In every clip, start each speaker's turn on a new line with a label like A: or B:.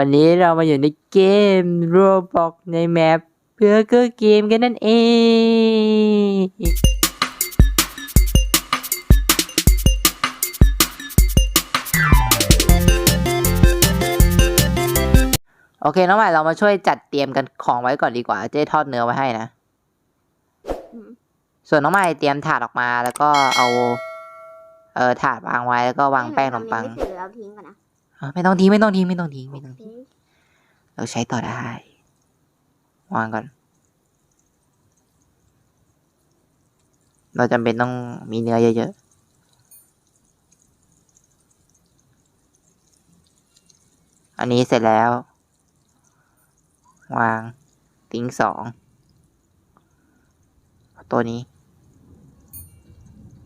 A: วันนี้เรามาอยู่ในเกม Roblox ในแมปเพื่อเกอร์เกมกันนั่นเอง โอเค น้องใหม่เรามาช่วยจัดเตรียมกันของไว้ก่อนดีกว่า เจ๊ทอดเนื้อไว้ให้นะ ส่วนน้องใหม่เตรียมถาดออกมาแล้วก็เอา เออถาดวางไว้แล้วก็วางแป้งขนมปัง
B: เสร็จแล้วทิ้งก่อนนะ
A: อะไม่ต้องทิ้งไม่ต้องทิ้งไม่ต้องทิ้งไม่ต้อง
B: โอเค
A: ทิ้งเราใช้ต่อได้วางก่อน เราจำเป็นต้องมีเนื้อเยอะๆ อันนี้เสร็จแล้ว วางทิ้งสองตัวนี้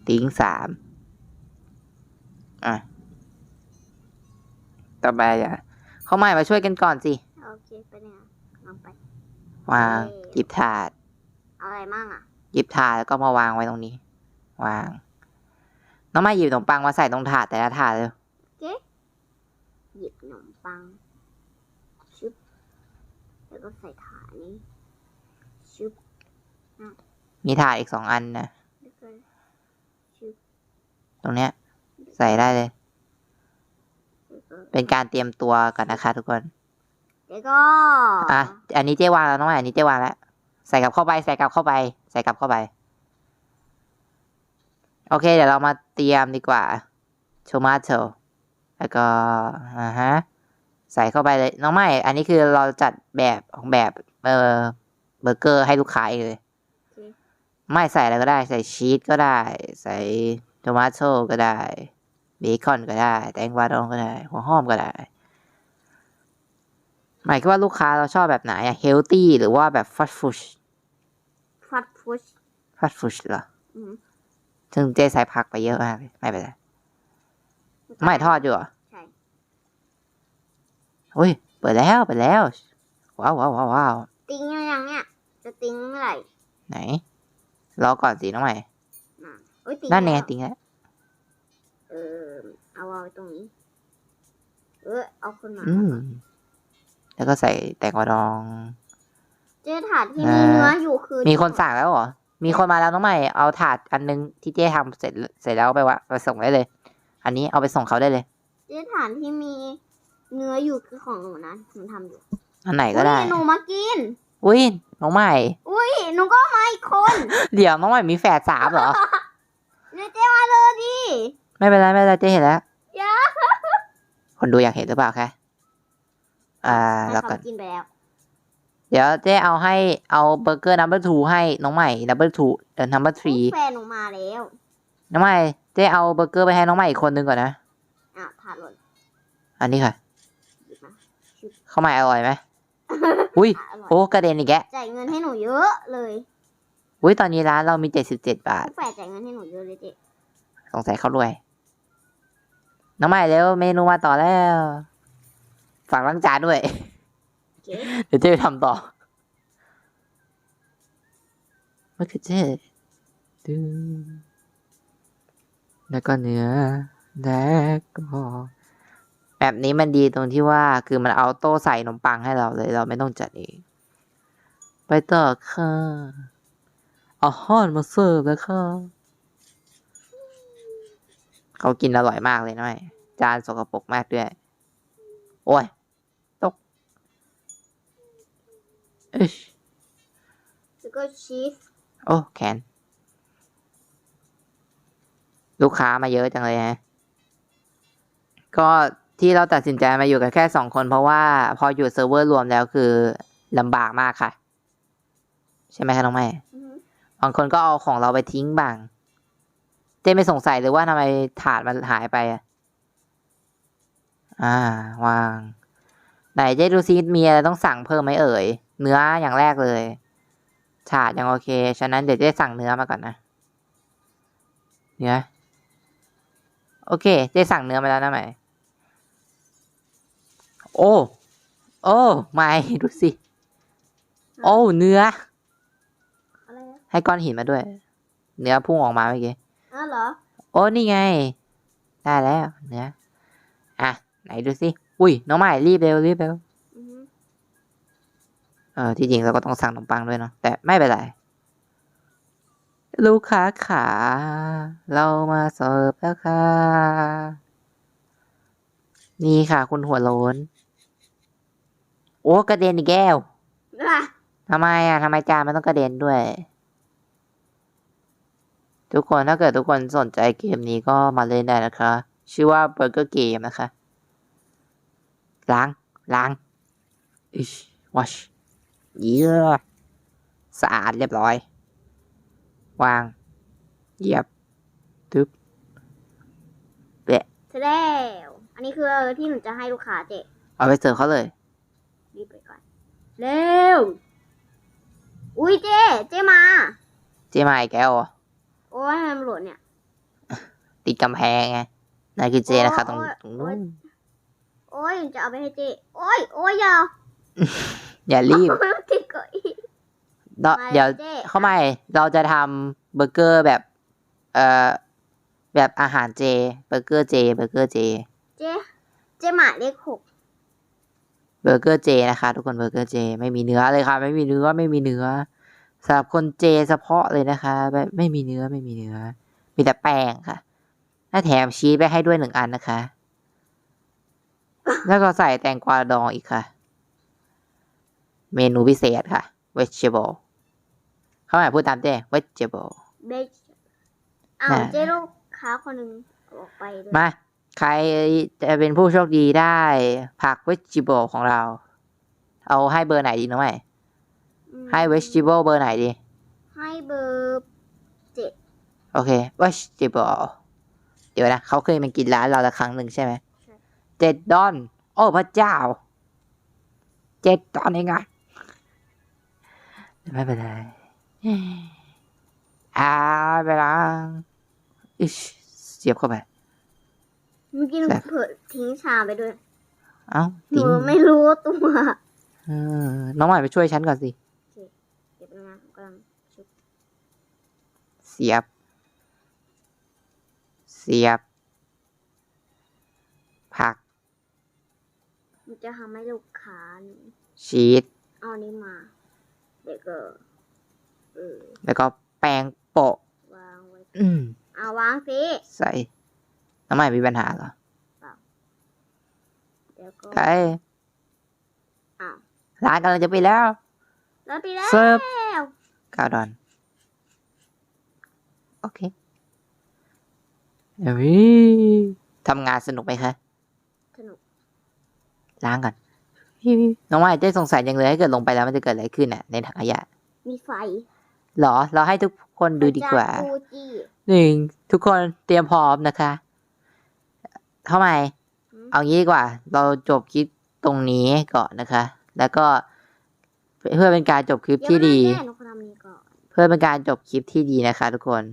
A: ทิ้งสามอะ ต่อไปอะเข้ามามาช่วยกันก่อนสิ
B: โอเคไปเนี่ยลองไป
A: วาง
B: เอ่อ
A: หยิบถาด
B: เอาอะไรมั่งอะ
A: หยิบถาดแล้วก็มาวางไว้ตรงนี้ วาง น้องมาหยิบขนมปังมาใส่ตรงถาดแต่ละถาดเลย
B: เจ๊หยิบขนมปังชึบแล้วก็ใส่ถาดนี้ชึบ
A: มีถาดอีกสองอันนะ
B: แล้วก็ชึบ
A: ตรงเนี้ย ใส่ได้เลย
B: แล้วก็
A: เป็นการเตรียมตัวก่อนนะคะทุกคน
B: แล้วก็
A: อะอันนี้เจ๊วางแล้วน้องใหม่อันนี้เจ๊วางแล้วใส่กลับเข้าไป ใส่กลับเข้าไป ใส่กลับเข้าไป โอเค เดี๋ยวเรามาเตรียมดีกว่าโทมาโตแล้วก็อ่าฮะใส่เข้าไปเลยน้องใหม่อันนี้คือเราจัดแบบของแบบเออเบอร์เกอร์ให้ลูกค้าเองเลย
B: โอเค
A: ไม่ใส่อะไรก็ได้ ใส่ชีสก็ได้ ใส่โทมาโตก็ได้ เบคอนก็ได้ แตงกวาดองก็ได้ หัวหอมก็ได้หมายคือว่าลูกค้าเราชอบแบบไหนอะเฮลตี้หรือว่าแบบฟาสต์ฟู้ด
B: ฟัดฟุช
A: ฟาสต์ฟู้ดเหรอ
B: อืม
A: ซึ่งเจใส่ผักไปเยอะมากเลยไม่เป็นไรไม่ทอดอยู่เหรอ
B: ใช่
A: อุ้ยเปิดแล้วเปิดแล้วว้าวว้าวว้าวว้าว
B: ติ้งยังเนี่ย จะติ้งเมื่อไหร่
A: ไหน รอก่อนสิน้องใหม่
B: น่ะโอ้ยติ้ง
A: นั่นไง
B: แล้ว
A: ติงแล้ว
B: เออ เอาไว้ตรงนี้ เออเอาขึ้นมา
A: อืม แล้วก็ใส่แตงกวาดอง
B: เจ๊ถาดที่
A: อ่า
B: มีเนื้ออยู่คือ
A: มีคนสั่งแล้วเหรอ มีคนมาแล้วน้องใหม่ เอาถาดอันนึงที่เจ๊ทำเสร็จเสร็จแล้วไปวะไปส่งได้เลย อันนี้เอาไปส่งเขาได้เลย
B: เจ๊ถาดที่มีเนื้ออยู่คือของหนูนะหนูทำอยู่
A: อันไหนก็ได้
B: อุ๊ยหนูมากิน
A: อุ้ยน้องใหม่
B: อุ้ยหนูก็มาอีกคน
A: เดี๋ยวน้องใหม่มีแฝดสามเหรอ
B: เดี๋ยวเจ๊มาเลยดิ
A: ไม่เป็นไรไม่เป็นไรเจ๊เห็นแล้ว
B: อ ย่า
A: คนดูอยากเห็นหรือเปล่าคะอ่า
B: ให้
A: แล้ว
B: เขา
A: กัน
B: กินไปแล้ว
A: เดี๋ยวเจ๊เอาให้เอาเบอร์เกอร์นัมเบอร์ทูให้น้องใหม่นัมเบอร์ทูเดี๋ยวนัมเบอร์ทรี
B: แฟนหนูมาแล้ว
A: น้องใหม่เจ๊เอาเบอร์เกอร์ไปให้น้องใหม่อีกคนนึงก่อนนะ
B: อะถาดหล่น
A: อันนี้ค่ะ
B: หยิบมา
A: ข้าวใหม่อร่อยไหมอุ้ย
B: อะอร่อย
A: โอ้กระเด็นอีกแกะ
B: จ่ายเงินให้หนูเยอะเลย
A: อุ้ยตอนนี้ร้านเรามีเจ็ดสิบเจ็ดบาท
B: แฟนจ่ายเงินให้หนูเยอะเลยเจ๊
A: สงสัยเขารวย น้องใหม่เร็วเมนูมาต่อแล้ว ฝากล้างจานด้วย
B: โอเค
A: เดี๋ยวเจ๊ไปทำต่อมะเขือเทศดึงแล้วก็เนื้อแล้วก็แบบนี้มันดีตรงที่ว่าคือมันเอาโต้ใส่ขนมปังให้เราเลย เราไม่ต้องจัดเองไปต่อค่ะเอาฮอนมาเสิร์ฟแล้วค่ะ เขากินอร่อยมากเลยนะแม่จานสกปรกมากด้วย โอ้ย ตกเอ้ย
B: แล้วก็ชีส
A: โอ้ แขน ลูกค้ามาเยอะจังเลยฮะ ก็ที่เราตัดสินใจมาอยู่กันแค่สองคน เพราะว่าพออยู่เซิร์ฟเวอร์รวมแล้วคือลำบากมากค่ะ ใช่ไหมคะน้องแม่
B: อือหือบา
A: งคนก็เอาของเราไปทิ้งบ้าง เจ๊ไม่สงสัยเลยว่าทำไมถาดมันหายไปอะอ่าวาง ไหนเจ๊ดูซิมีอะไรต้องสั่งเพิ่มไหมเอ่ย เนื้ออย่างแรกเลย ถาดยังโอเค ฉะนั้นเดี๋ยวเจ๊สั่งเนื้อมาก่อนนะ เนื้อ โอเค เจ๊สั่งเนื้อมาแล้วนะไหม โอ้ โอ้ไม่ดูสิ โอ้ เนื้อ
B: อะไรนะ
A: ให้ก้อนหินมาด้วย เนื้อพุ่งออกมาเมื่อกี้
B: อ้าวเหรอ
A: โอ้นี่ไง ได้แล้วเนื้ออะ ไหนดูสิ อุ้ย น้องใหม่รีบเร็วรีบเร็ว
B: อือฮึ
A: เออที่จริงเราก็ต้องสั่งขนมปังด้วยเนาะแต่ไม่เป็นไร ลูกค้าขา เรามาเสิร์ฟแล้วค่ะ นี่ค่ะ คุณหัวโล้นโอ้กระเด็นอีกแก้ว
B: อะ
A: ทำไมอะทำไมจานมันต้องกระเด็นด้วย ทุกคนถ้าเกิดทุกคนสนใจเกมนี้ก็มาเล่นได้นะคะ ชื่อว่า Burger Game นะคะ ล้าง ล้างอิชวอชเยี่ยสะอาดเรียบร้อย วาง เหยียบทึบเปะ
B: เสร็จแล้ว อันนี้คือที่หนูจะให้ลูกค้าเจ๊
A: เอาไปเสิร์ฟเขาเลย
B: รีบไปก่อน เร็ว อุ้ยเจ๊เจ๊มา
A: เจมาอีกแก้วเหรอ
B: โอ้ยทำไมมันหล่นเนี่ย
A: ติดกำแพงไงนั่นคือเจนะคะตรง
B: โอ้ย
A: ตรงนู้น
B: โอ้ยจะเอาไปให้เจ๊โอ้ยโอ้ยอยาว
A: อย่ารีบ
B: โอ้ยมันติดเก้าอี้
A: เดี๋ยว
B: มา
A: เดี๋ยว
B: เจ๊
A: เข้ามาเราจะทำเบอร์เกอร์แบบ เอ่อแบบอาหารเจ เบอร์เกอร์เจ เบอร์เกอร์เจ
B: เจ๊เจ๊หมาเลขหก
A: เบอร์เกอร์เจนะคะ ทุกคนเบอร์เกอร์เจ ไม่มีเนื้อเลยค่ะ ไม่มีเนื้อไม่มีเนื้อ สำหรับคนเจเฉพาะเลยนะคะ ไม่ไม่มีเนื้อไม่มีเนื้อ มีแต่แป้งค่ะ ถ้าแถมชีสไปให้ด้วยหนึ่งอันนะคะ แล้วก็ใส่แตงกวาดองอีกค่ะ เมนูพิเศษค่ะ vegetable เข้ามาพูดตามเจ้ vegetable
B: เบชอ้าว
A: น่ะ
B: เจ๊ลูกค้าคนหนึ่งออกไปเลย
A: มาใครจะเป็นผู้โชคดีได้ผัก vegetable ของเรา เอาให้เบอร์ไหนดีน้องใหม่
B: อืม
A: ให้ vegetable เบอร์ไหนดี
B: ให้เบอร์เจ็ด
A: โอเค vegetable เดี๋ยวนะ เขาเคยมากินร้านเราละครั้งหนึ่งใช่ไหมเจ็ดดอน โอ้พระเจ้า เจ็ดดอนเองอะไม่เป็นไรอ่าไปล้างอิชเสียบเข้าไป
B: เมื่อกี้หนู
A: แซ่บ
B: เผลอทิ้งชามไปด้วย
A: เอ้า
B: หนู
A: ทิ้ง
B: ไม่รู้ตัว
A: เออน้องใหม่ไปช่วยฉันก่อนสิ
B: เดี๋ยวนะกำลังชุบ
A: เสียบ เสียบ ผัก
B: มันจะทำให้ลูกค้าหนู
A: ชีส
B: เอาอันนี้มาเดี๋ยวก็เออ
A: แล้วก็แป้งโปะ
B: วางไว้
A: อืม
B: เอาวางสิ
A: ใส่น้องใหม่มีปัญหาเหรอ
B: เดี๋ยวก็
A: ใช่
B: อ้าว
A: ร้านกำลังจะไปดแล้ว
B: แล้วไปแล้ว
A: เสิร์ ฟกาวดอน โอเคเอ้ยทำงานสนุกไหมคะ
B: สนุก
A: ล้างก่อน น้องใหม่ได้สงสัยยังเลยถ้าเกิดลงไปแล้วมันจะเกิดอะไรขึ้นอะ ในถังขยะ
B: มีไฟ
A: หรอ เราให้ทุกคนดูดีกว่า
B: พระเจ้กูจี้
A: หนึ่ง ทุกคนเตรียมพร้อมนะคะเข้ามา
B: อืม
A: เอางี้ดีกว่า เราจบคลิปตรงนี้ก่อนนะคะ แล้วก็ เพื่อเป็นการจบคลิป
B: เดี๋ยว
A: ที่ดี เพื่อเป็นการจบคลิปที่ดีนะคะ ทุกคน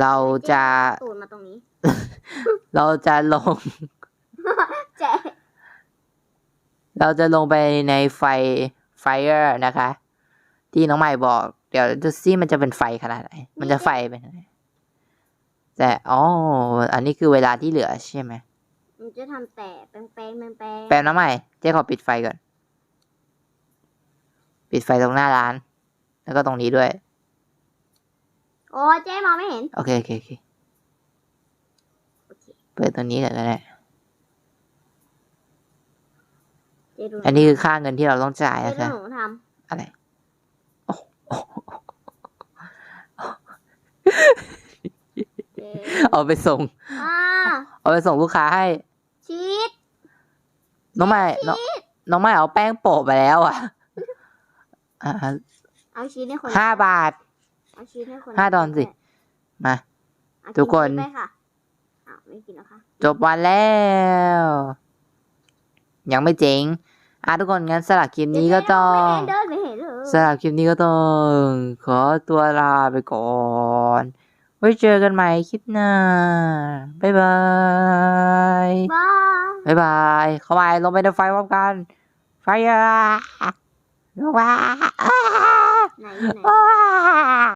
A: เราจะ
B: ตูดมาตรงนี้
A: เราจะลง
B: แจ๊
A: เราจะลงไปในไฟไฟเออร์นะคะ ที่น้องใหม่บอก เดี๋ยวดูซิมันจะเป็นไฟขนาดไหน มันจะไฟเป็นไงแต่อ๋ออันนี้คือเวลาที่เหลือใช่ไหม
B: มันจะทำแต่แป้งแป้งแป้งแป้ง
A: แป๊บน้องใหม่เจ๊ขอปิดไฟก่อน ปิดไฟตรงหน้าร้าน แล้วก็ตรงนี้ด้วย
B: โอ้เจ๊มองไม่เห็น
A: โอเคโอเคโอเค
B: โอเค
A: เปิดตรงนี้ก่อนก็ได้
B: เจ๊ดู
A: อันนี้คือค่าเงินที่เราต้องจ่าย
B: เจ๊
A: นะ
B: ดู
A: คะ
B: หนูท
A: อะไรโอ้โอ้ำ
B: เจ๊
A: เอาไปส่ง
B: อ่า
A: เอาไปส่งลูกค้าให้
B: ชีส
A: น้องใหม่น้องน้องใหม่เอาแป้งโปะไปแล้วอะอ่า
B: เอาชีสให้คน
A: ห้าบาท
B: เอาชีสให้คน
A: ห้าดอลสิ มา
B: เอา
A: ทุกคน
B: ชีสไปค่ะอ้าวไม่กินแล้วค่ะ
A: จบวันแล้ว ยังไม่เจ๋งอะทุกคนงั้นสลับคลิปนี้ก็ต้อง
B: ไม่เห็นเดินไม่เห็นเลย
A: สำหรับคลิปนี้ก็ต้องขอตัวลาไปก่อน ไว้เจอกันใหม่คลิปหน้า บ๊ายบาย
B: บ้า
A: บ๊ายบาย เข้ามาลงไปในไฟพร้อมกัน ไฟอะ ลงม